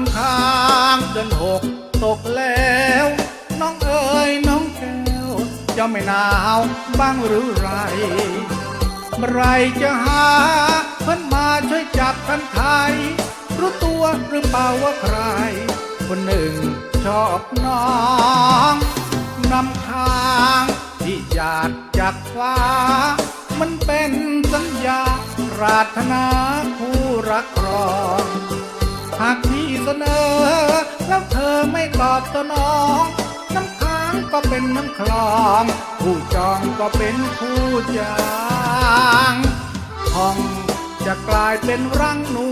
ำค้างเดือนหกตกแล้ว น้องเอ๋ยน้องแก้วจะไม่หนาวบ้างหรือไรเมื่อไรจะหาเพิ่อนมาช่วยจับทันไทย รู้ตัวหรือเปล่าว่าใคร คนหนึ่งชอบน้องนำทางที่หยาดจากฟ้า มันเป็นสัญญาปรารถนาคู่รักรองากพี่เสนอ แล้วเธอไม่ตอบสนอง น้ำค้างก็เป็นน้ำคลอง ผู้จองก็เป็นผู้จางห้องจะกลายเป็นรังหนู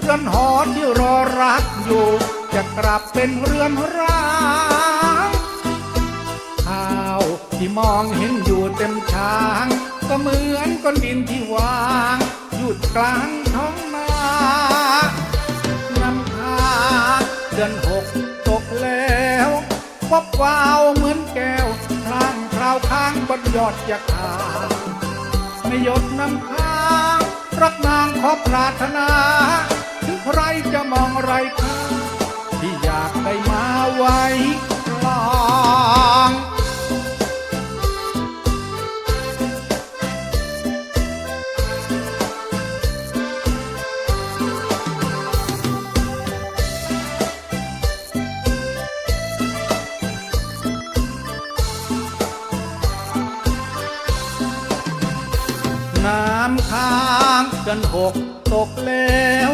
เรือนหอที่รอรักอยู่ จะกลับเป็นเรือนร้างข้าวที่มองเห็นอยู่เต็มช้าง ก็เหมือนก้อนดินที่วาง หยุดกลางท้อง พบวาวเหมือนแก้วพลางคราวค้างบนยอดยาคาไม่หยดน้ำค้างรักนางขอปรารถนา ถึงใครจะมองไรค่าที่อยากได้มาไว้ เดือนหกตกแล้ว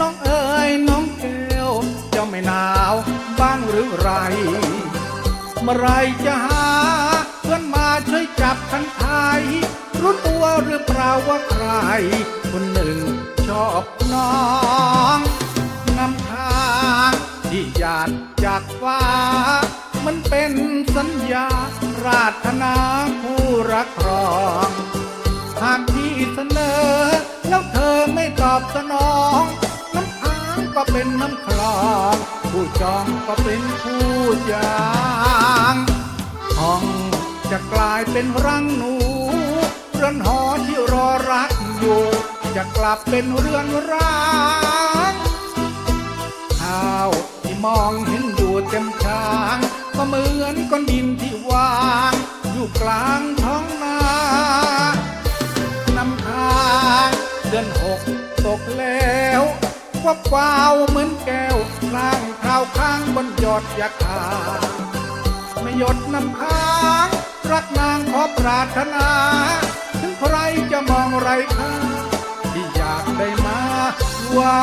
น้องเอ๋ยน้องแก้วเจ้าไม่หนาวบ้างหรือไร เมื่อไรจะหา เพื่อนมาช่วยจับทันไทย รู้ตัวหรือเปล่าว่าใคร คนหนึ่งชอบน้องนำค้างที่หยาดจากฟ้า มันเป็นสัญญาปรารถนาผู้รักรอง หากพี่เสนอ แล้วเธอไม่ตอบสนอง น้ำค้างก็เป็นน้ำคลองผู้จองก็เป็นผู้ยางห้องจะกลายเป็นรังหนูเรือนหอที่รอรักอยู่ จะกลับเป็นเรือนร้างข้าวที่มองเห็นอยู่เต็มช้าง ก็เหมือนก้อนดินที่วาง อยู่กลาง เดือนหกตกแล้ววับวาวเหมือนแก้วล่างเท้าข้างบนยอดยาคาไม่หยดน้ำค้างรักนางขอปรารถนา ถึงใครจะมองไรค่าที่อยากได้มาว่า